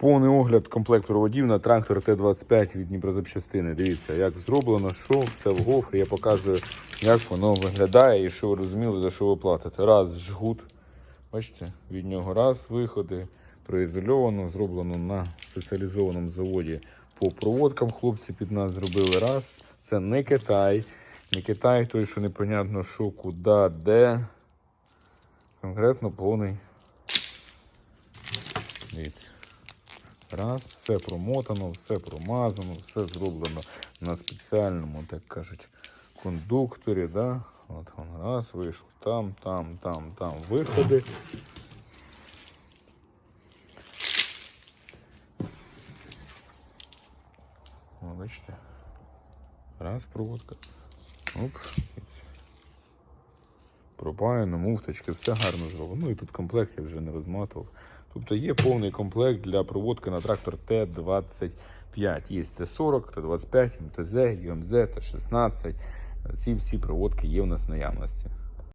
Повний огляд комплект проводів на трактор Т-25 від Дніпрозапчастини. Дивіться, як зроблено, що все в гофрі. Я показую, як воно виглядає і що ви розуміли, за що ви платите. Раз жгут. Бачите, від нього раз виходи. Проізольовано, зроблено на спеціалізованому заводі по проводкам. Хлопці під нас зробили раз. Це не Китай. Не Китай, той, що непонятно, що, куди, де. Конкретно повний. Дивіться. Раз, все промотано, все промазано, все зроблено на спеціальному, так кажуть, кондукторі. Да? От воно раз вийшло. Там, там, там, там виходи. Бачите. Раз проводка. Оп. Пропаяно, муфточки, все гарно зроблено. Ну і тут комплект я вже не розматував. Тобто є повний комплект для проводки на трактор Т-25. Є Т-40, Т-25, МТЗ, ЮМЗ, Т-16. Ці всі проводки є в нас наявності.